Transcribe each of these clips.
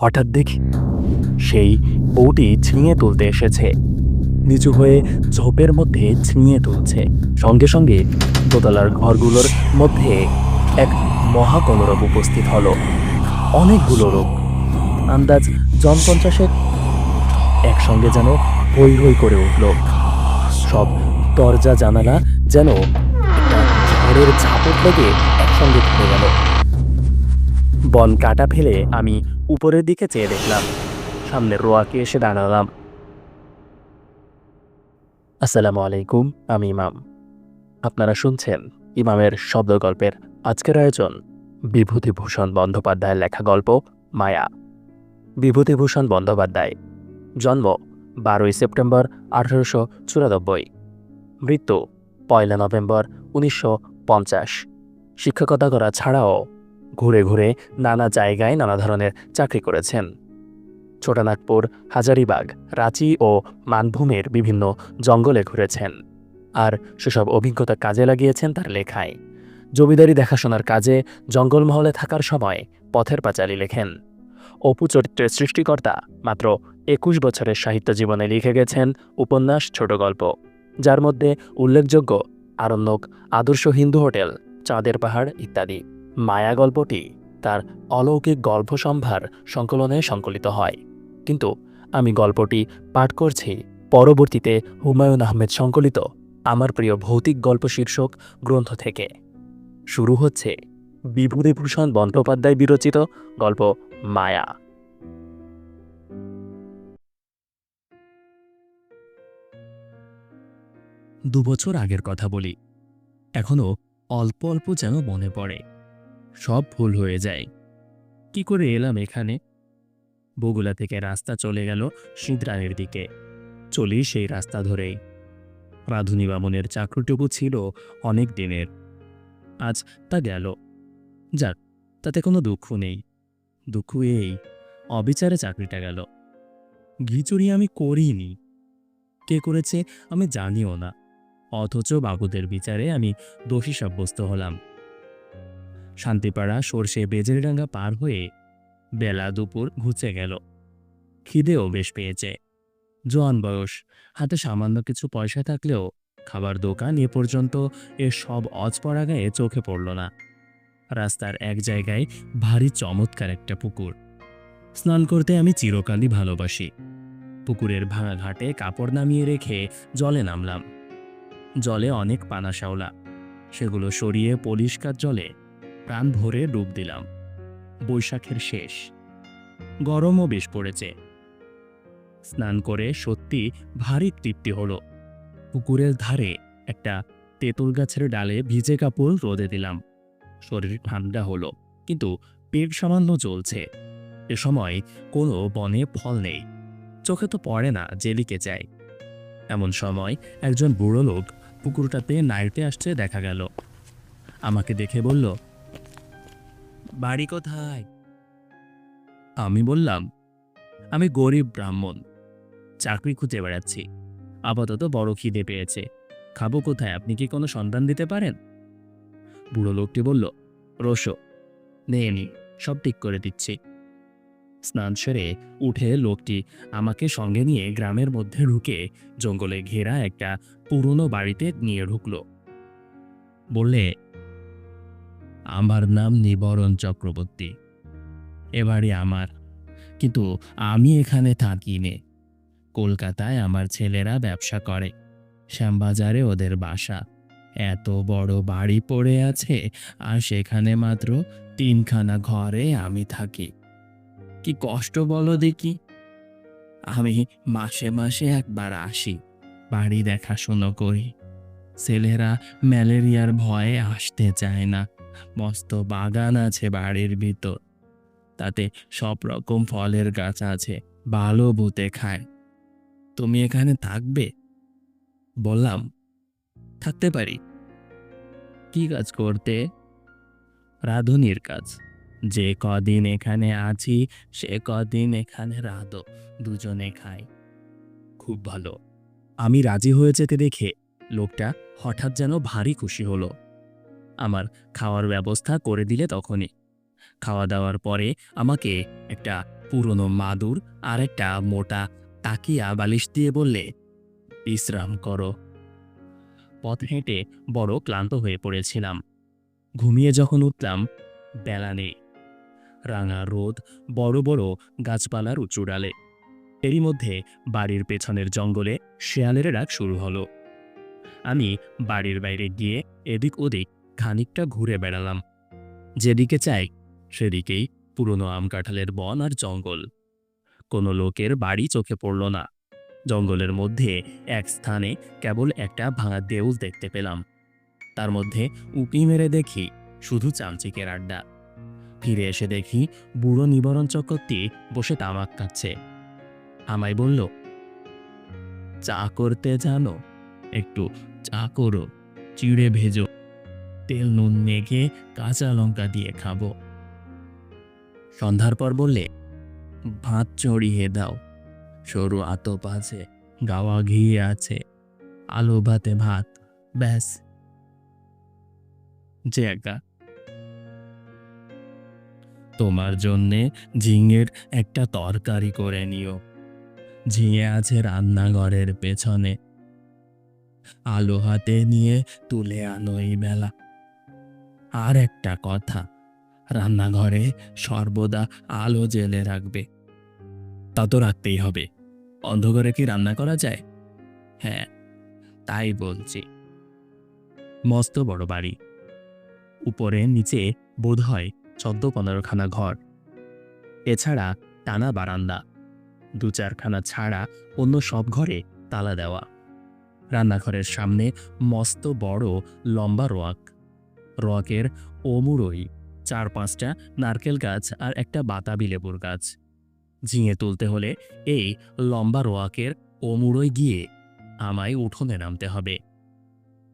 হঠাৎ দেখি সেই বউটি ছিঁড়ে তুলতে এসেছে। নিচু হয়ে ঝোপের মধ্যে ছিঁড়ে তুলছে। সঙ্গে সঙ্গে দোতলার ঘরগুলোর মধ্যে এক মহাকলরব উপস্থিত হলো। অনেকগুলো রোগ আন্দাজ জন পঞ্চাশেক একসঙ্গে যেন হৈ হৈ করে উঠল। সব দরজা জানালা যেন ঝড়ের ঝাপট লেগে একসঙ্গে ধরে গেল। বন কাটা ফেলে আমি উপরের দিকে চেয়ে দেখলাম। সামনে রোয়াকে এসে দাঁড়ালাম। আসসালামু আলাইকুম, আমি ইমাম। আপনারা শুনছেন ইমামের শব্দ গল্পের আজকের আয়োজন বিভূতিভূষণ বন্দ্যোপাধ্যায়ের লেখা গল্প মায়া। বিভূতিভূষণ বন্দ্যোপাধ্যায়, জন্ম বারোই সেপ্টেম্বর আঠারোশো চুরানব্বই। মৃত্যু পয়লা নভেম্বর উনিশশো পঞ্চাশ। শিক্ষকতা করা ছাড়াও ঘুরে ঘুরে নানা জায়গায় নানা ধরনের চাকরি করেছেন। ছোটনাগপুর, হাজারিবাগ, রাঁচি ও মানভূমের বিভিন্ন জঙ্গলে ঘুরেছেন। আর সেসব অভিজ্ঞতা কাজে লাগিয়েছেন তার লেখায়। জমিদারি দেখাশোনার কাজে জঙ্গলমহলে থাকার সময় পথের পাঁচালী লেখেন। অপু চরিত্রের সৃষ্টিকর্তা মাত্র একুশ বছরের সাহিত্য জীবনে লিখে গেছেন উপন্যাস ছোট গল্প, যার মধ্যে উল্লেখযোগ্য আরণ্যক আদর্শ হিন্দু হোটেল, চাঁদের পাহাড় ইত্যাদি। মায়া গল্পটি তার অলৌকিক গল্প সম্ভার সংকলনে সংকলিত হয়। কিন্তু আমি গল্পটি পাঠ করছি পরবর্তীতে হুমায়ুন আহমেদ সংকলিত আমার প্রিয় ভৌতিক গল্প শীর্ষক গ্রন্থ থেকে। শুরু হচ্ছে বিভূতিভূষণ বন্দ্যোপাধ্যায় বিরচিত গল্প মায়া। দুবছর আগের কথা বলি। এখনও অল্প অল্প যেন মনে পড়ে। সব ভুল হয়ে যায়। কি করে এলাম এখানে? বগুলা থেকে রাস্তা চলে গেল সিদ্রানের দিকে। চলি সেই রাস্তা ধরেই। রাধুনী বামনের চাকরিটুকু ছিল অনেক দিনের। আজ তা গেল। যাক, তাতে কোনো দুঃখ নেই। দুঃখ এই, অবিচারে চাকরিটা গেল। ঘিচুরি আমি করিনি। কে করেছে আমি জানিও না। অথচ বাবুদের বিচারে আমি দোষী সাব্যস্ত হলাম। শান্তিপাড়া সর্ষে বেজেরডাঙ্গা পার হয়ে বেলা দুপুর ঘুচে গেল। খিদেও বেশ পেয়েছে। জোয়ান বয়স, হাতে সামান্য কিছু পয়সা থাকলেও খাবার দোকান এ পর্যন্ত এর সব অজপড়া গায়ে চোখে পড়ল না। রাস্তার এক জায়গায় ভারী চমৎকার একটা পুকুর। স্নান করতে আমি চিরকালই ভালোবাসি। পুকুরের ভাঙা ঘাটে কাপড় নামিয়ে রেখে জলে নামলাম। জলে অনেক পানা শ্যাওলা। সেগুলো সরিয়ে পরিষ্কার জলে প্রাণ ভরে ডুব দিলাম। বৈশাখের শেষ। গরমও বেশ পড়েছে। স্নান করে সত্যি ভারী তৃপ্তি হলো। পুকুরের ধারে একটা তেঁতুল গাছের ডালে ভিজে কাপড় রোদে দিলাম। শরীর ঠান্ডা হলো, কিন্তু পেট সামান্য চলছে এ সময় কোনো বনে ফল নেই। চোখে তো পড়ে না, জেলিকে যায় এমন সময় একজন বুড়ো লোক পুকুরটাতে নাইটে আসছে দেখা গেল। আমাকে দেখে বলল বাড়ি কোথায়? আমি বললাম, আমি গরিব ব্রাহ্মণ, চাকরি খুঁজে বেড়াচ্ছি। আপাতত বড় খিদে পেয়েছে। খাব কোথায়? আপনি কি কোনো সন্ধান দিতে পারেন? বুড়ো লোকটি বলল রসো নেই নি, সব ঠিক করে দিচ্ছি। স্নান সেরে উঠে লোকটি আমাকে সঙ্গে নিয়ে গ্রামের মধ্যে ঢুকে জঙ্গলে ঘেরা একটা পুরনো বাড়িতে নিয়ে ঢুকল। বললে আমার নাম নিবরণ চক্রবর্তী। এবারে আমার। কিন্তু আমি এখানে থাকি নে। কলকাতায় আমার ছেলেরা ব্যবসা করে। শ্যামবাজারে ওদের বাসা। এত বড় বাড়ি পড়ে আছে, আর সেখানে মাত্র তিনখানা ঘরে আমি থাকি। কি কষ্ট বলো দেখি। আমি মাসে মাসে একবার আসি, বাড়ি দেখাশুনো করি। ছেলেরা ম্যালেরিয়ার ভয়ে আসতে চায় না। মস্ত বাগান আছে বাড়ির ভিতর। তাতে সব রকম ফলের গাছ আছে ভালো ভূতে খায়। তুমি এখানে থাকবে? বললাম, থাকতে পারি। কি কাজ করতে? রাঁধুনির কাজ। যে কদিন এখানে আছি, সে কদিন এখানে রাঁধো, দুজনে খাই। খুব ভালো। আমি রাজি হয়ে যেতে দেখে লোকটা হঠাৎ যেন ভারী খুশি হলো। আমার খাওয়ার ব্যবস্থা করে দিলে তখনই। খাওয়া দাওয়ার পরে আমাকে একটা পুরনো মাদুর আর একটা মোটা তাকিয়া বালিশ দিয়ে বললে, বিশ্রাম করো। পথ হেঁটে বড় ক্লান্ত হয়ে পড়েছিলাম। ঘুমিয়ে যখন উঠলাম, বেলা নেই। রাঙা রোদ বড় বড় গাছপালার উঁচু ডালে এরই মধ্যে বাড়ির পেছনের জঙ্গলে শেয়ালের ডাক শুরু হলো। আমি বাড়ির বাইরে গিয়ে এদিক ওদিক খানিকটা ঘুরে বেড়ালাম। যেদিকে চাই, সেদিকেই পুরনো আম কাঁঠালের বন আর জঙ্গল। কোনো লোকের বাড়ি চোখে পড়ল না। জঙ্গলের মধ্যে এক স্থানে কেবল একটা ভাঙা দেউল দেখতে পেলাম। তার মধ্যে উঁকি মেরে দেখি শুধু চামচিকের আড্ডা। ফিরে এসে দেখি বুড়ো নিবরণ চক্রবর্তী বসে তামাক কাটছে আমায় বলল, চা করতে জানো? একটু চা করো, চিড়ে ভেজো। তেল, নুন মেখে কাঁচা লঙ্কা দিয়ে খাব। সন্ধ্যার পর বললে, ভাত চড়িয়ে দাও। সরু আতপ আছে, গাওয়া ঘি আছে, আলু ভাতে ভাত, ব্যাস। যে একা। তোমার জন্যে ঝিঙের একটা তরকারি করে নিও। ঝিঙে আছে রান্নাঘরের পেছনে। আলো হাতে নিয়ে তুলে আনো এই বেলা। আর একটা কথা, রান্নাঘরে সর্বদা আলো জেলে রাখবে। তা তো রাখতেই হবে। অন্ধকারে কি রান্না করা যায়? হ্যাঁ তাই বলছি। মস্ত বড় বাড়ি। উপরে নিচে বোধ হয় চোদ্দ পনেরোখানা ঘর। এছাড়া টানা বারান্দা। দু চারখানা ছাড়া অন্য সব ঘরে তালা দেওয়া। রান্নাঘরের সামনে মস্ত বড় লম্বা রোয়াক। রোয়াকের ওমুড়োই চার পাঁচটা নারকেল গাছ আর একটা বাতাবি লেবুর গাছ। ঝিঙে তুলতে হলে এই লম্বা রোয়াকের ওমুড়োয় গিয়ে আমায় উঠোনে নামতে হবে।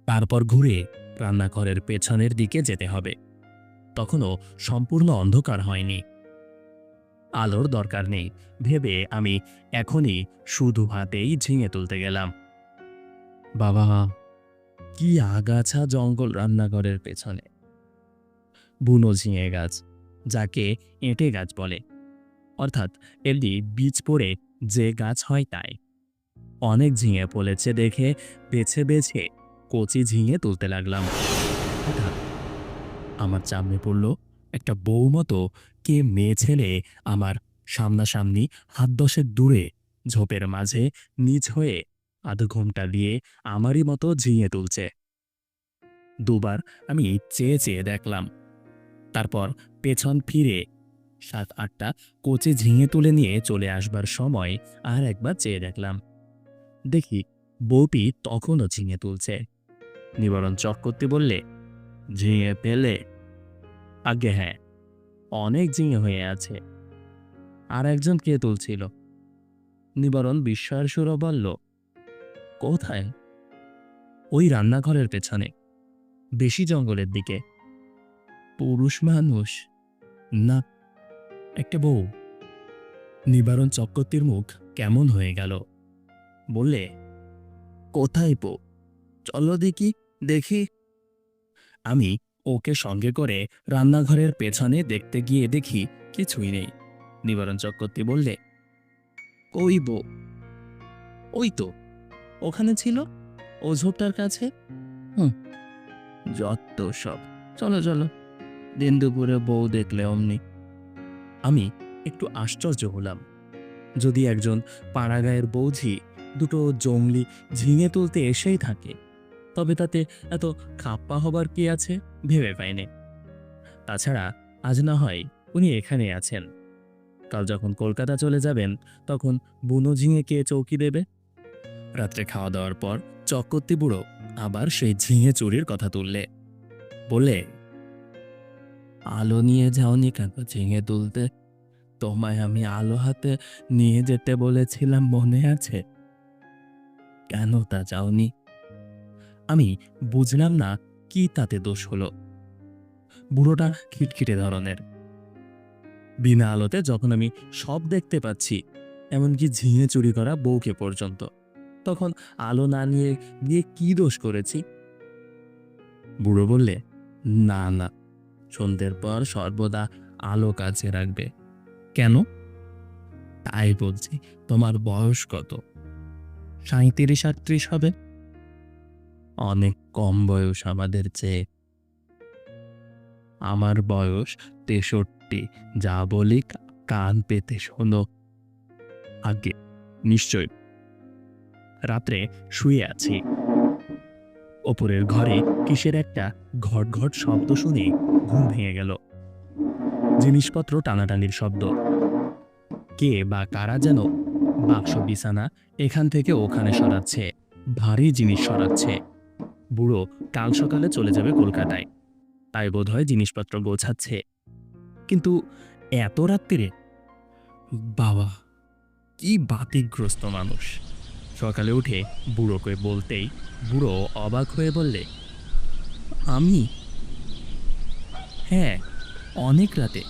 তারপর ঘুরে রান্নাঘরের পেছনের দিকে যেতে হবে। তখনও সম্পূর্ণ অন্ধকার হয়নি। আলোর দরকার নেই। ভেবে আমি এখনই শুধু হাতেই ঝিঙে তুলতে গেলাম। বাবা কি আগাছা জঙ্গল রান্নাঘরের পেছনে? বুনো ঝিঙে গাছ, যাকে এঁটে গাছ বলে। অর্থাৎ এমনি বীজ পড়ে যে গাছ হয় তাই। অনেক ঝিঙে পড়েছে দেখে বেছে বেছে কচি ঝিঙে তুলতে লাগলাম। হঠাৎ আমার চামড়ে পড়ল একটা বউ মতো কে মেয়ে ছেলে আমার সামনাসামনি হাত দশের দূরে ঝোপের মাঝে নিচ হয়ে আধ ঘুমটা দিয়ে আমারই মতো ঝিঙে তুলছে। দুবার আমি চেয়ে চেয়ে দেখলাম। তারপর পেছন ফিরে সাত আটটা কোচে ঝিঙে তুলে নিয়ে চলে আসবার সময় আর একবার চেয়ে দেখলাম। দেখি বউটি তখনও ঝিঙে তুলছে। নিবারণ চক্রবর্তী বললে, ঝিঙে পেলে? আগে হ্যাঁ অনেক ঝিঙে হয়ে আছে। আর একজন কে তুলছিল? নিবারণ বিস্ময়ের সুরও বলল কোথায়? ওই রান্নাঘরের পেছনে, বেশি জঙ্গলের দিকে। পুরুষ মানুষ? না, একটা বউ। নিবারণ চক্রবর্তীর মুখ কেমন হয়ে গেল। বললে, কোথায় বউ? চলো দেখি দেখি। আমি ওকে সঙ্গে করে রান্নাঘরের পেছনে দেখতে গিয়ে দেখি কিছুই নেই। নিবারণ চক্রবর্তী বললে, কই বউ? ওই তো ওখানে ছিল? ও ঝোপটার কাছে? হুম। যত সব। চলো চলো। দিন দুপুরে বউ দেখলে অমনি। আমি একটু আশ্চর্য হলাম। যদি একজন পাড়াগায়ের বৌঝি দুটো জংলি ঝিঙে তুলতে এসেই থাকে, তবে তাতে এত খাপ্পা হবার কি আছে ভেবে পাইনি। তাছাড়া আজ না হয় উনি এখানে আছেন। কাল যখন কলকাতা চলে যাবেন, তখন বুনো ঝিঙে কে চৌকি দেবে। রাত্রে খাওয়া দাওয়ার পর চক্রবর্তী বুড়ো আবার সেই ঝিঙে চুরির কথা তুললে। বলে আলো নিয়ে যাওনি কেন ঝিঙে তুলতে? তোমায় আমি আলো হাতে নিয়ে যেতে বলেছিলাম, মনে আছে? কেন তা যাওনি আমি বুঝলাম না কি তাতে দোষ হলো। বুড়োটা খিটখিটে ধরনের। বিনা আলোতে যখন আমি সব দেখতে পাচ্ছি, এমনকি ঝিঙে চুরি করা বউকে পর্যন্ত। তখন আলো না নিয়ে গিয়ে কি দোষ করেছি? বুড়ো বললে, না না, সন্ধ্যের পর সর্বদা আলো কাছে রাখবে। কেন? তাই বলছি, তোমার বয়স কত? সাঁত্রিশ আটত্রিশ হবে। অনেক কম বয়স আমাদের চেয়ে। আমার বয়স তেষট্টি, যা বলি, কান পেতে শোনো। আগে নিশ্চয় রাত্রে শুয়ে আছি। ওপরের ঘরে কিসের একটা ঘট ঘট শব্দ শুনে ঘুম ভেঙে গেল। জিনিসপত্র টানাটানির শব্দ। কে বা কারা যেন বাক্স বিছানা এখান থেকে ওখানে সরাচ্ছে, ভারী জিনিস সরাচ্ছে। বুড়ো কাল সকালে চলে যাবে কলকাতায়, তাই বোধহয় জিনিসপত্র গোছাচ্ছে। কিন্তু এত রাত্রিরে বাবা, কি বাতিগ্রস্ত মানুষ। সকালে উঠে বুড়োকে বলতেই বুড়ো অবাক হয়ে বললে, আমি? হ্যাঁ অনেক রাতে।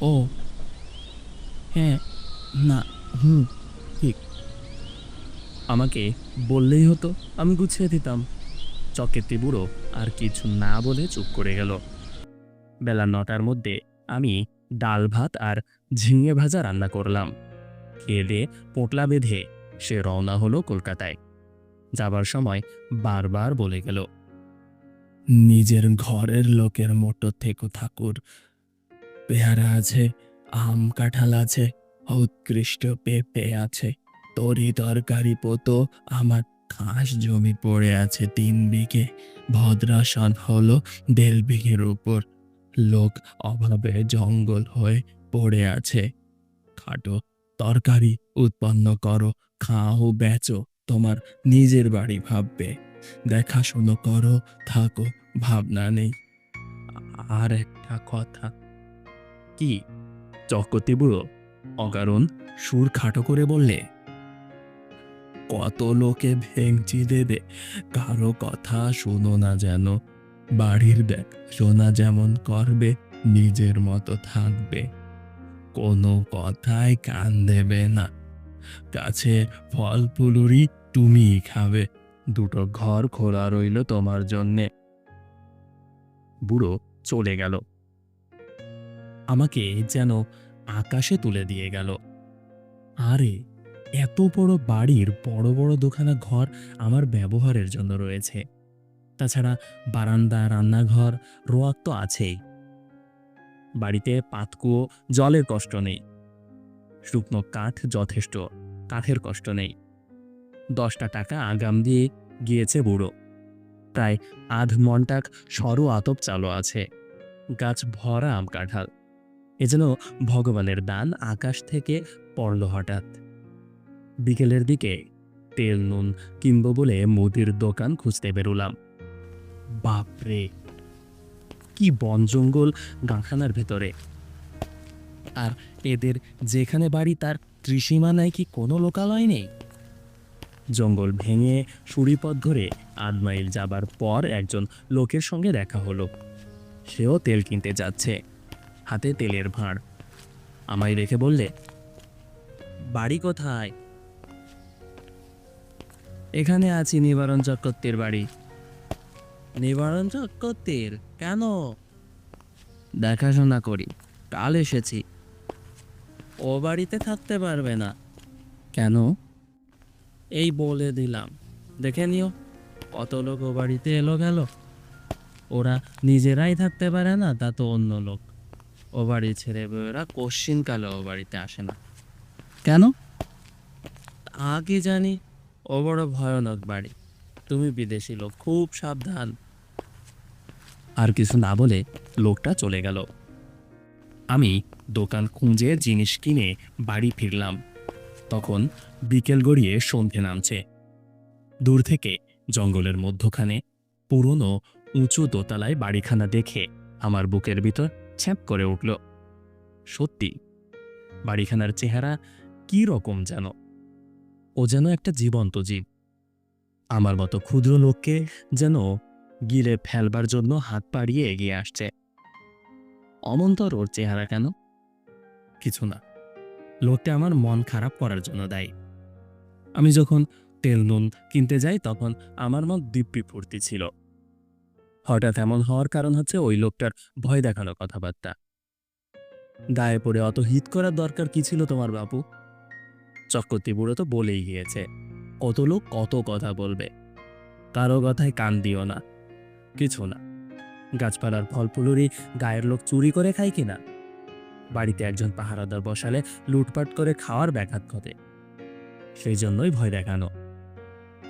ও হ্যাঁ না, হুম, ঠিক। আমাকে বললেই হতো, আমি গুছিয়ে দিতাম। চকেতে বুড়ো আর কিছু না বলে চুপ করে গেল। বেলা নটার মধ্যে আমি ডাল ভাত আর ঝিঙে ভাজা রান্না করলাম। খেয়ে দিয়ে পোটলা বেঁধে সে রওনা হলো কলকাতায়। যাবার সময় বারবার বলে গেল, নিজের ঘরের লোকের মতো থেকো ঠাকুর। পেয়ারা আছে, আম কাঁঠাল আছে, উৎকৃষ্ট পেঁপে আছে, তরি তরকারি পোতো, আমার খাস জমি পড়ে আছে তিন বিঘে। ভদ্রাসন হলো দেড় বিঘের উপর। লোক অভাবে জঙ্গল হয়ে পড়ে আছে। খাটো তরকারি উৎপন্ন করো খাও, বেচো, তোমার নিজের বাড়ি ভাববে। দেখাশুনো করো, থাকো, ভাবনা নেই। আর একটা কথা। কি? চকতি বুড়ো, অকারণ সুর খাটো করে বললে, কত লোকে ভেঙচি দেবে, কারও কথা শোনো না যেন। বাড়ির দেখ শোনা যেমন করবে, নিজের মতো থাকবে। কোনো কথায় কান দেবে না। কাছে ফল ফুলুরি তুমি খাবে। দুটো ঘর খোলা রইল তোমার জন্যে। বুড়ো চলে গেল। আমাকে যেন আকাশে তুলে দিয়ে গেল। আরে, এত বড় বাড়ির বড় বড় দোকানা ঘর আমার ব্যবহারের জন্য রয়েছে। তাছাড়া বারান্দা, রান্নাঘর, রোয়াক তো আছেই। বাড়িতে পাতকুয়ো, জলের কষ্ট নেই। শুকনো কাঠ যথেষ্ট, কাঠের কষ্ট নেই। দশটা টাকা আগাম দিয়ে গিয়েছে বুড়ো। প্রায় আধ মনটাক সরু আতপ চালু আছে, গাছ ভরা আম কাঁঠাল। এ যেন ভগবানের দান আকাশ থেকে পড়ল হঠাৎ। বিকেলের দিকে তেল, নুন কিনবো বলে মুদির দোকান খুঁজতে বেরোলাম। বাপরে! কি বন জঙ্গল গাঁখানার ভেতরে। আর এদের যেখানে বাড়ি তার ত্রিসীমানায় কি কোনো লোকালয় নেই? জঙ্গল ভেঙে সুড়িপথ ধরে আধ মাইল যাবার পর একজন লোকের সঙ্গে দেখা হলো। সেও তেল কিনতে যাচ্ছে। হাতে তেলের ভাঁড়। আমায় রেখে বললে, বাড়ি কোথায়? এখানে আছি নিবারণ চক্রবর্তীর বাড়ি। নিবারণ চক্রবর্তীর? কেন? দেখাশোনা করি। কাল এসেছি। ও বাড়িতে থাকতে পারবে না। কেন? এই বলে দিলাম। দেখে নিও কত লোক ও বাড়িতে এলো গেল। ওরা নিজেরাই থাকতে পারে না তা তো অন্য লোক। ও বাড়ি ছেড়ে ওরা কোশ্চিনকালে ও বাড়িতে আসে না। কেন? আগে জানি ও বড় ভয়ানক বাড়ি। তুমি বিদেশি লোক খুব সাবধান। আর কিছু না বলে লোকটা চলে গেল। আমি দোকান খুঁজে জিনিস কিনে বাড়ি ফিরলাম। তখন বিকেল গড়িয়ে সন্ধে নামছে। দূর থেকে জঙ্গলের মধ্যখানে পুরনো উঁচু দোতলায় বাড়িখানা দেখে আমার বুকের ভিতর ছ্যাপ করে উঠল। সত্যি, বাড়িখানার চেহারা কি রকম যেন? ও যেন একটা জীবন্ত জীব। আমার মতো ক্ষুদ্র লোককে যেন গিলে ফেলবার জন্য হাত পাড়িয়ে এগিয়ে আসছে। অমন্তর ওর চেহারা কেন? কিছু না। লোকটা আমার মন খারাপ করার জন্য দায়ী। আমি যখন তেল নুন কিনতে যাই তখন আমার মন দিব্যি ফুর্তি ছিল। হঠাৎ এমন হওয়ার কারণ হচ্ছে ওই লোকটার ভয় দেখানো কথাবার্তা। গায়ে পড়ে অত হিত করার দরকার কি ছিল তোমার বাপু? চক্রবর্তী বুড়ো তো বলেই গিয়েছে, কত লোক কত কথা বলবে। কারও কথায় কান দিও না। কিছু না। গাছপালার ফল ফুলুরি গায়ের লোক চুরি করে খায় কিনা? বাড়িতে একজন পাহারাদার বসালে লুটপাট করে খাওয়ার ব্যাঘাত ঘটে। সেই জন্যই ভয় দেখানো।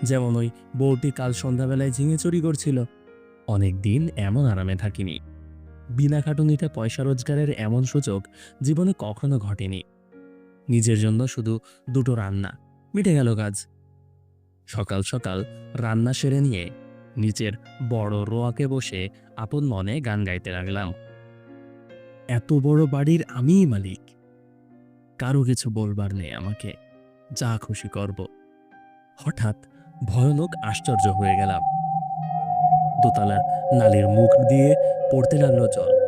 যেমন ওই বউটি কাল সন্ধ্যাবেলায় ঝিঙে চুরি করছিল। অনেক দিন এমন আরামে থাকিনি। বিনা খাটুনিতে পয়সা রোজগারের এমন সুযোগ জীবনে কখনো ঘটেনি। নিজের জন্য শুধু দুটো রান্না। মিটে গেল কাজ। সকাল সকাল রান্না সেরে নিয়ে নিচের বড় রোয়াকে বসে আপন মনে গান গাইতে লাগলাম। এত বড় বাড়ির আমিই মালিক। কারও কিছু বলবার নেই আমাকে। যা খুশি করব। হঠাৎ ভয়ানক আশ্চর্য হয়ে গেলাম। দোতলার নালির মুখ দিয়ে পড়তে লাগল জল।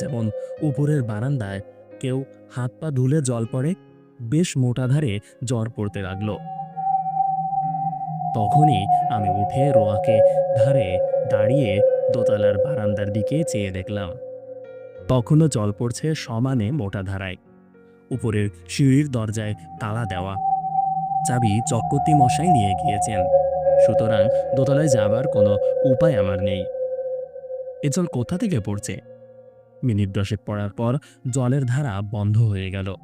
যেমন উপরের বারান্দায় কেউ হাত পা ধুলে জল পড়ে, বেশ মোটা ধারে জ্বর পড়তে লাগল। তখনই আমি উঠে রোয়াকে ধারে দাঁড়িয়ে দোতলার বারান্দার দিকে চেয়ে দেখলাম। তখনও জল পড়ছে সমানে মোটা ধারায়। উপরের সিঁড়ির দরজায় তালা দেওয়া। চাবি চক্রবর্তী মশাই নিয়ে গিয়েছেন। সুতরাং দোতলায় যাবার কোনো উপায় আমার নেই। এ জল কোথা থেকে পড়ছে? মিনিট দশেক পড়ার পর জলের ধারা বন্ধ হয়ে গেল।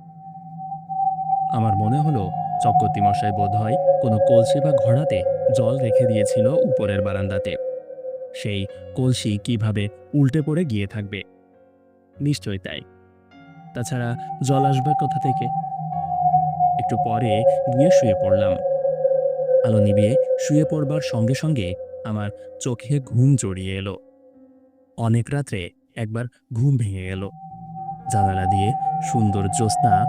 আমার মনে হলো চক্রবর্তী মশাই বোধ হয় কোনো কলসি বা ঘড়াতে জল রেখে দিয়েছিল উপরের বারান্দাতে। সেই কলসি কীভাবে উল্টে পড়ে গিয়ে থাকবে? নিশ্চয় তাই। তাছাড়া জল আসবার কোথা থেকে? একটু পরে গিয়ে শুয়ে পড়লাম। আলো নিবিয়ে শুয়ে পড়বার সঙ্গে সঙ্গে আমার চোখে ঘুম জড়িয়ে এলো। অনেক রাত্রে একবার ঘুম ভেঙে গেল। জানালা দিয়ে সুন্দর জ্যোৎস্না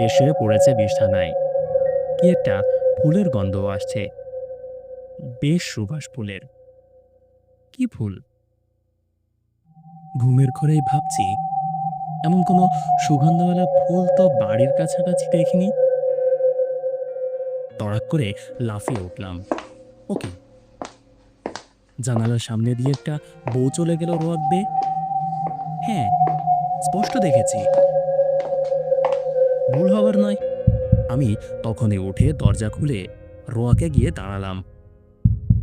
এসে পড়েছে বিছানায়। কি একটা ফুলের গন্ধ আসছে। বেশ সুবাস ফুলের। কি ফুল? ঘুমের ঘরেই ভাবছি, এমন কোনো সুগন্ধওয়ালা ফুল তো বাড়ির কাছাকাছি দেখিনি। তড়াক করে লাফিয়ে উঠলাম। ওকে। জানালার সামনে দিয়ে একটা বউ চলে গেল রোয়াক হ্যাঁ স্পষ্ট দেখেছি। ভুল হবার নয়। আমি তখনই উঠে দরজা খুলে রোয়াকে গিয়ে দাঁড়ালাম।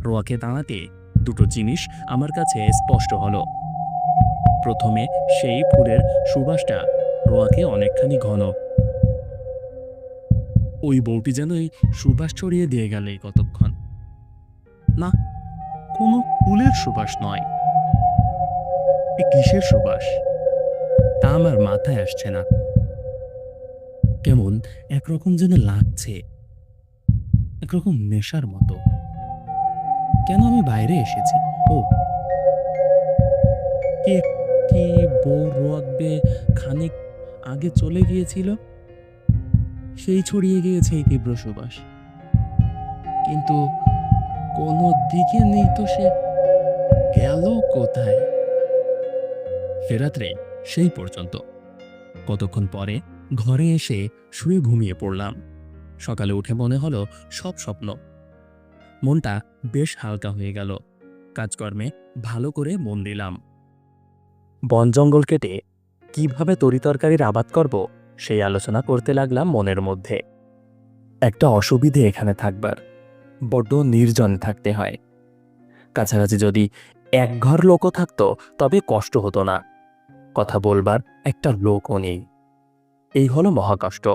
রোয়াকে দাঁড়াতে দুটো জিনিস আমার কাছে স্পষ্ট হলো। প্রথমে সেই ফুলের সুবাসটা রোয়াকে অনেকখানি ঘন। ওই বউটি যেন এই সুবাস ছড়িয়ে দিয়ে গেল কতক্ষণ। না, কোনো ফুলের সুবাস নয়। এ কিসের সুবাস? তা আমার মাথায় আসছে না। কেমন একরকম যেন লাগছে, একরকম নেশার মতো। কেন আমি বাইরে এসেছি? ও। কে কে বউ রোয়াকবে, খানিক আগে চলে গিয়েছিল? সেই ছড়িয়ে গিয়েছে এই তীব্র সুবাস। কিন্তু কোনো দিকে নেই তো সে। গেল কোথায়? ফেরাত্রে সেই পর্যন্ত। কতক্ষণ পরে ঘরে এসে শুয়ে ঘুমিয়ে পড়লাম। সকালে উঠে মনে হলো সব স্বপ্ন। মনটা বেশ হালকা হয়ে গেল। কাজকর্মে ভালো করে মন দিলাম। বন জঙ্গল কেটে কীভাবে তরিতরকারির আবাদ করব সেই আলোচনা করতে লাগলাম মনের মধ্যে। একটা অসুবিধে এখানে থাকবার। বড্ড নির্জনে থাকতে হয়। কাছাকাছি যদি একঘর লোকও থাকতো তবে কষ্ট হতো না। কথা বলবার একটা লোকও নেই। এই হলো মহাকষ্ট।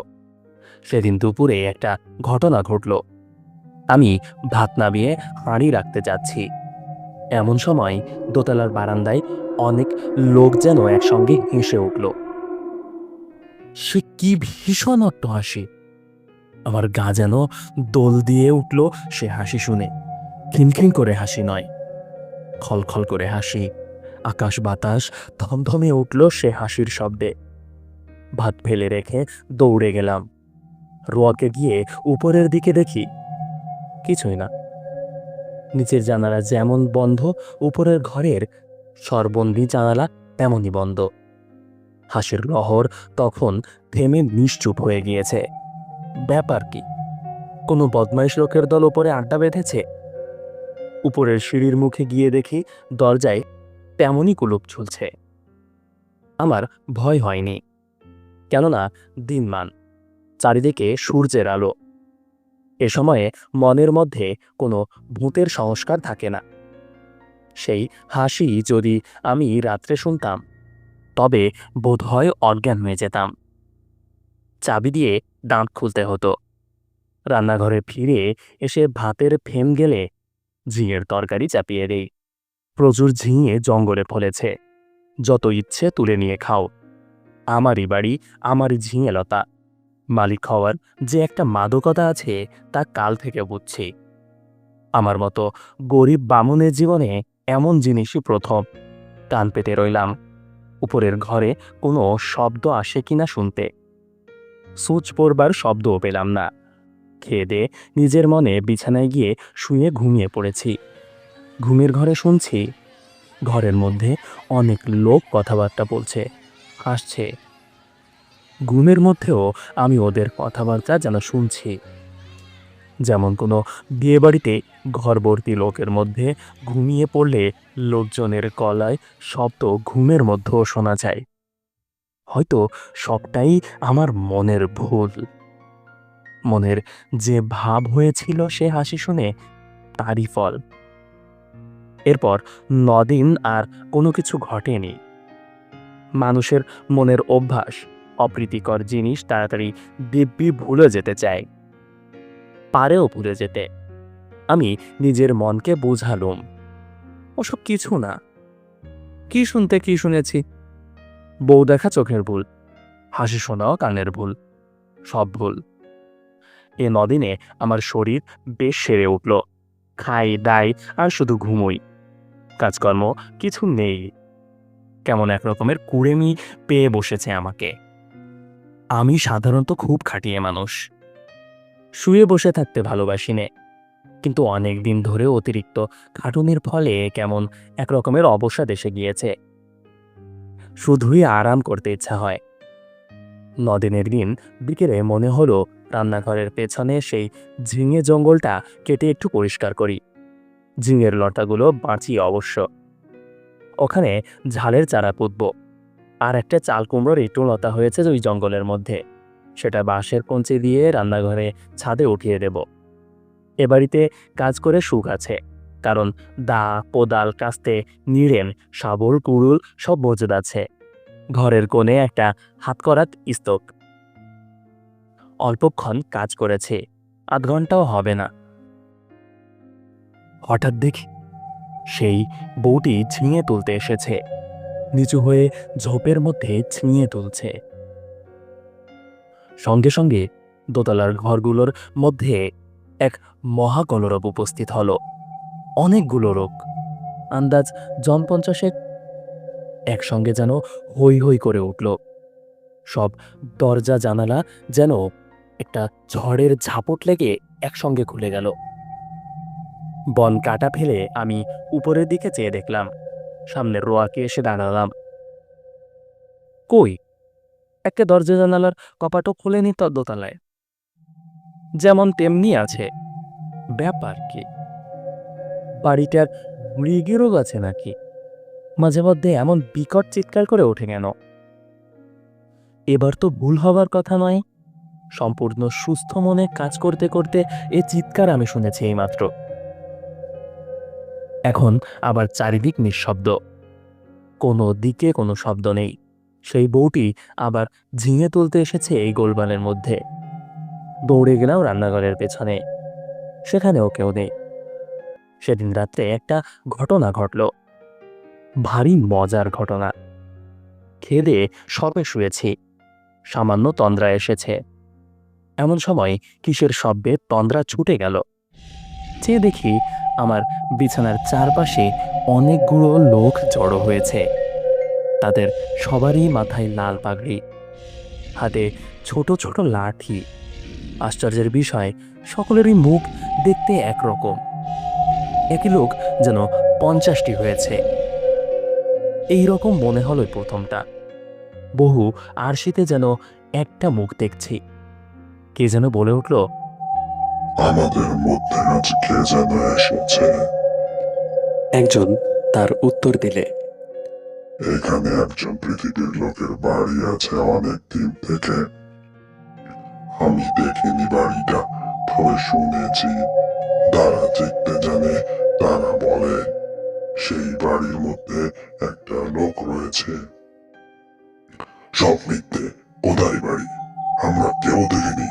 সেদিন দুপুরে একটা ঘটনা ঘটল। আমি ভাত নামিয়ে হাঁড়ি রাখতে যাচ্ছি। এমন সময় দোতলার বারান্দায় অনেক লোক যেন একসঙ্গে হেসে উঠল। সে কি ভীষণ অট্ট হাসি আমার গা যেন দোল দিয়ে উঠল সে হাসি শুনে। খিনখিন করে হাসি নয়, খলখল করে হাসি। আকাশ বাতাস ধমধমে উঠল সে হাসির শব্দে। ভাত ফেলে রেখে দৌড়ে গেলাম। রোয়াকে গিয়ে উপরের দিকে দেখি। কিছুই না। নিচের জানালা যেমন বন্ধ, উপরের ঘরের সরবন্দি জানালা তেমনই বন্ধ। হাসির লহর তখন থেমে নিশ্চুপ হয়ে গিয়েছে। ব্যাপার কি? কোনো বদমাইশ লোকের দল উপরে আড্ডা বেঁধেছে? উপরের সিঁড়ির মুখে গিয়ে দেখি দরজায় তেমনই কুলুপ ঝুলছে। আমার ভয় হয়নি। কেননা দিনমান, চারিদিকে সূর্যের আলো। এ সময়ে মনের মধ্যে কোনো ভূতের সংস্কার থাকে না। সেই হাসি যদি আমি রাত্রে শুনতাম, তবে বোধহয় অজ্ঞান হয়ে যেতাম। চাবি দিয়ে দাঁত খুলতে হতো। রান্নাঘরে ফিরে এসে ভাতের ফেম গেলে ঝিঙের তরকারি চাপিয়ে দেই। প্রচুর ঝিঙে জঙ্গলে ফলেছে। যত ইচ্ছে তুলে নিয়ে খাও। আমারই বাড়ি, আমারই ঝিঙে লতা মালিক হওয়ার যে একটা মাদকতা আছে, তা কাল থেকে বুঝছি। আমার মতো গরিব বামুনের জীবনে এমন জিনিসই প্রথম। কান পেতে রইলাম। উপরের ঘরে কোনো শব্দ আসে কিনা শুনতে। সুচ পড়বার শব্দও পেলাম না। খেয়ে নিজের মনে বিছানায় গিয়ে শুয়ে ঘুমিয়ে পড়েছি। ঘুমের ঘরে শুনছি, ঘরের মধ্যে অনেক লোক কথাবার্তা বলছে। হাসছে ঘুমের মধ্যেও আমি ওদের কথাবার্তা যেন শুনছি। যেমন কোনো বিয়েবাড়িতে ঘরবর্তী লোকের মধ্যে ঘুমিয়ে পড়লে লোকজনের গলায় শব্দ ঘুমের মধ্যেও শোনা যায়। হয়তো সবটাই আমার মনের ভুল। মনের যে ভাব হয়েছিল সে হাসি শুনে তারই ফল। এরপর নদিন আর কোনো কিছু ঘটেনি। মানুষের মনের অভ্যাস, অপ্রীতিকর জিনিস তাড়াতাড়ি দিব্যি ভুলে যেতে চায়। পারেও ভুলে যেতে। আমি নিজের মনকে বোঝালুম। ওসব কিছু না। কি শুনতে কি শুনেছি? বউ দেখা চোখের ভুল, হাসি শোনাও কানের ভুল, সব ভুল। এ নদিনে আমার শরীর বেশ সেরে উঠল। খাই, দাই, আর শুধু ঘুমোই। কাজকর্ম কিছু নেই। কেমন এক রকমের কুড়েমি পেয়ে বসেছে আমাকে। আমি সাধারণত খুব খাটিয়ে মানুষ। শুয়ে বসে থাকতে ভালোবাসি নে। কিন্তু অনেক দিন ধরে অতিরিক্ত খাটুনির ফলে কেমন এক রকমের অবসাদ এসে গিয়েছে। শুধুই আরাম করতে ইচ্ছা হয়। নদিনের দিন বিকেলে মনে হলো রান্নাঘরের পেছনে সেই ঝিঙে জঙ্গলটা কেটে একটু পরিষ্কার করি। ঝিঙের লতাগুলো বাঁচিয়ে অবশ্য ওখানে ঝালের চারা পুঁতব। আর একটা চাল কুমড়োর একটু লতা হয়েছে ওই জঙ্গলের মধ্যে। সেটা বাঁশের কঞ্চি দিয়ে রান্নাঘরে ছাদে উঠিয়ে দেব। এ বাড়িতে কাজ করে সুখ আছে, কারণ দা, কোদাল, কাস্তে, নিড়েন, শাবল, কুড়ুল সব মজুদ আছে। ঘরের কোণে একটা হাতকরাত স্তূপ অল্পক্ষণ কাজ করেছে আধ ঘন্টাও হবে না। হঠাৎ দেখি সেই বউটি ঝিঙে তুলতে এসেছে। নিচু হয়ে ঝোপের মধ্যে ছিঁয়ে তুলছে। সঙ্গে সঙ্গে দোতলার ঘরগুলোর মধ্যে এক মহাকলরব উপস্থিত হল। অনেকগুলো লোক। আন্দাজ জন পঞ্চাশেক একসঙ্গে যেন হৈ হৈ করে উঠল। সব দরজা জানালা যেন একটা ঝড়ের ঝাপট লেগে একসঙ্গে খুলে গেল। বন কাটা ফেলে আমি উপরের দিকে চেয়ে দেখলাম। সামনের রোয়াকে এসে দাঁড়ালাম। কই? একটা দরজা জানালার কপাটও খোলেনি তর দোতলায় যেমন তেমনি আছে। ব্যাপার কি? বাড়িটার মৃগী রোগ আছে নাকি? মাঝে মধ্যে এমন বিকট চিৎকার করে ওঠে কেন? এবার তো ভুল হবার কথা নয়। সম্পূর্ণ সুস্থ মনে কাজ করতে করতে এ চিৎকার আমি শুনেছি এইমাত্র। এখন আবার চারিদিক নিঃশব্দ। কোনো দিকে কোনো শব্দ নেই। সেই বউটি আবার ঝিঙে তুলতে এসেছে এই গোলবালের মধ্যে। দৌড়ে গেলাম রান্নাঘরের পেছনে। সেখানেও কেউ নেই। সেদিন রাত্রে একটা ঘটনা ঘটল। ভারী মজার ঘটনা। খেদে সবে শুয়েছি। সামান্য তন্দ্রা এসেছে। এমন সময় কিসের শব্দে তন্দ্রা ছুটে গেল। চেয়ে দেখি আমার বিছানার চারপাশে অনেকগুলো লোক জড়ো হয়েছে। তাদের সবারই মাথায় লাল পাগড়ি, হাতে ছোট ছোট লাঠি। আশ্চর্যের বিষয়, সকলেরই মুখ দেখতে একরকম। একই লোক যেন পঞ্চাশটি হয়েছে। এই রকম মনে হলো প্রথমটা। বহু আরশিতে যেন একটা মুখ দেখছি। কে যেন বলে উঠল আমাদের মধ্যে আজ কে যেন এসেছে? একজন তার উত্তর দিলে। এখানে একজন পৃথিবীর লোকের বাড়ি আছে অনেক দিন থেকে। আমি দেখিনি বাড়িটা তবে শুনেছি। যারা দেখতে জানে তারা বলে সেই বাড়ির মধ্যে একটা লোক রয়েছে। সব মিথ্যে কোথায় বাড়ি আমরা কেউ দেখিনি।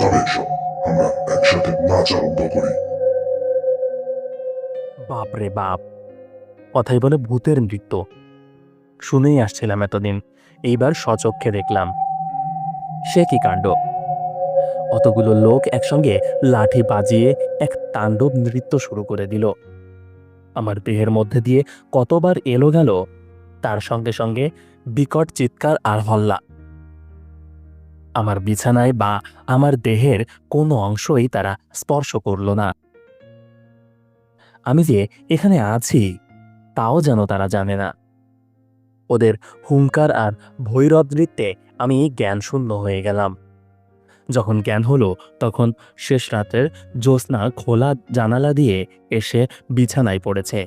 তবে এসো। আমরা একসাথে নাচ আরম্ভ করি। বাপরে বাপ, কথাই বলে ভূতের নৃত্য। শুনেই আসছিলাম এতদিন, এইবার সচক্ষে দেখলাম। সে কি কাণ্ড? অতগুলো লোক একসঙ্গে লাঠি বাজিয়ে এক তাণ্ডব নৃত্য শুরু করে দিল। আমার দেহের মধ্যে দিয়ে কতবার এলো গেল, তার সঙ্গে সঙ্গে বিকট চিৎকার আর হল্লা। আমার বিছানায় বা আমার দেহের কোনো অংশই তারা স্পর্শ করল না। আমি যে এখানে আছি, তাও যেন তারা জানে না। ওদের হুঙ্কার আর ভৈরব নৃত্যে আমি জ্ঞানশূন্য হয়ে গেলাম। যখন জ্ঞান হলো, তখন শেষ রাতের জ্যোৎস্না খোলা জানালা দিয়ে এসে বিছানায় পড়েছে।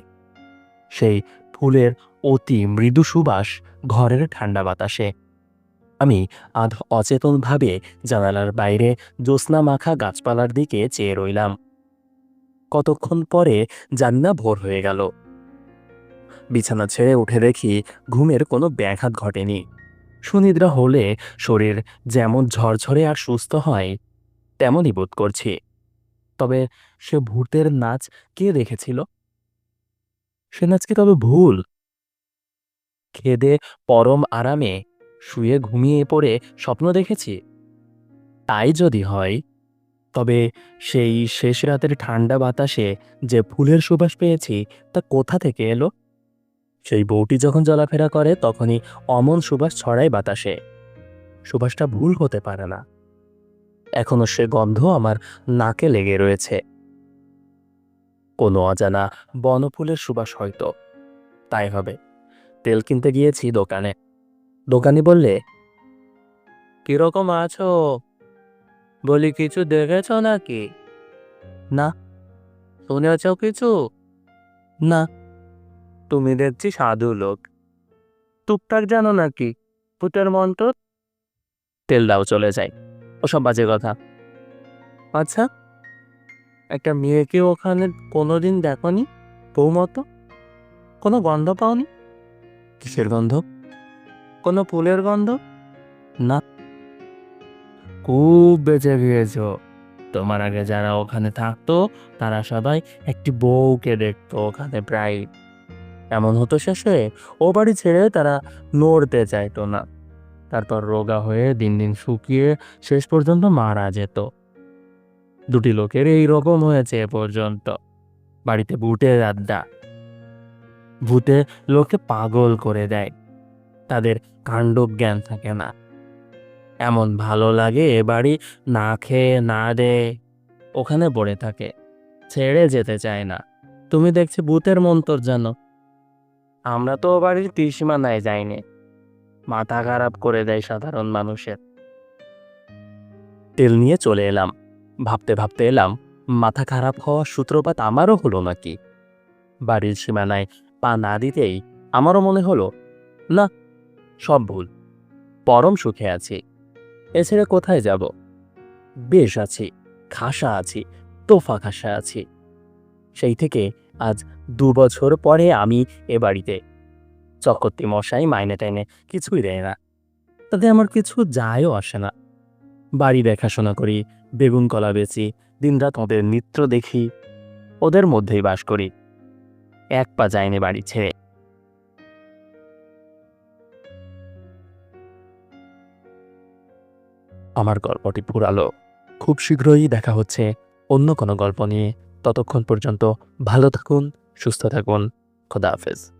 সেই ফুলের অতি মৃদু সুবাস ঘরের ঠান্ডা বাতাসে। আমি আধ অচেতনভাবে জানালার বাইরে জ্যোৎস্না মাখা গাছপালার দিকে চেয়ে রইলাম। কতক্ষণ পরে জান্না ভোর হয়ে গেল। বিছানা ছেড়ে উঠে দেখি ঘুমের কোনো ব্যাঘাত ঘটেনি। সুনিদ্রা হলে শরীর যেমন ঝরঝরে আর সুস্থ হয়, তেমনই বোধ করছি। তবে সে ভূতের নাচ কে দেখেছিল? সে নাচ কি তবে ভুল? খেদে পরম আরামে শুয়ে ঘুমিয়ে পড়ে স্বপ্ন দেখেছি। তাই যদি হয়, তবে সেই শেষ রাতের ঠান্ডা বাতাসে যে ফুলের সুবাস পেয়েছি, তা কোথা থেকে এলো? সেই বউটি যখন চলাফেরা করে, তখনই অমন সুবাস ছড়ায় বাতাসে। সুবাসটা ভুল হতে পারে না। এখনও সে গন্ধ আমার নাকে লেগে রয়েছে। কোনো অজানা বনফুলের সুবাস হয়তো। তাই হবে। তেল কিনতে গিয়েছি দোকানে। দোকানি বললে কীরকম আছো? বলি কিছু দেখেছ নাকি? না। শুনেছ কিছু? না। তুমি দেখছি সাধু লোক। টুকটাক জানো নাকি? ভূতের মন্ত্র তেল দাও চলে যায় ওসব বাজে কথা। আচ্ছা? একটা মেয়েকে ওখানে কোনোদিন দেখনি? বউ মতো কোনো গন্ধ পাওনি? কিসের গন্ধ? কোনো ফুলের গন্ধ? না। খুব বেঁচে গিয়েছ। তোমার আগে যারা ওখানে থাকতো, তারা সবাই একটি বউকে দেখতো ওখানে প্রায় এমন হতো শেষে ও বাড়ি ছেড়ে তারা নড়তে চাইতো না। তারপর রোগা হয়ে দিন দিন শুকিয়ে শেষ পর্যন্ত মারা যেত। দুটি লোকের এই রকম হয়েছে এ পর্যন্ত। বাড়িতে ভূতের আড্ডা। ভূতে লোকে পাগল করে দেয়। তাদের কাণ্ড জ্ঞান থাকে না। এমন ভালো লাগে এ বাড়ি, না খেয়ে, না দে ওখানে পড়ে থাকে। ছেড়ে যেতে চায় না। তুমি দেখছি ভূতের মন্তর জানো। আমরা তো বাড়ির ত্রিসীমানায় যাইনি। মাথা খারাপ করে দেয় সাধারণ মানুষের। তেল নিয়ে চলে এলাম। ভাবতে ভাবতে এলাম, মাথা খারাপ হওয়ার সূত্রপাত আমারও হলো নাকি? বাড়ির সীমানায় পা না দিতেই আমারও মনে হলো, না সব ভুল। পরম সুখে আছি। এছাড়া কোথায় যাব? বেশ আছি, খাসা আছি, তোফা খাসা আছি। সেই থেকে আজ দু বছর পরে আমি এ বাড়িতে। চকর্তি মশাই মাইনে টাইনে কিছুই দেয় না। তাতে আমার কিছু যায়ও আসে না। বাড়ি দেখাশোনা করি, বেগুন কলা বেচি, দিনরাত ওদের নৃত্য দেখি, ওদের মধ্যেই বাস করি। এক পা যায়নি বাড়ি ছেড়ে। আমার গল্পটি ফুরালো খুব শীঘ্রই দেখা হচ্ছে অন্য কোনো গল্প নিয়ে। ততক্ষণ পর্যন্ত ভালো থাকুন, সুস্থ থাকুন। খোদা হাফেজ।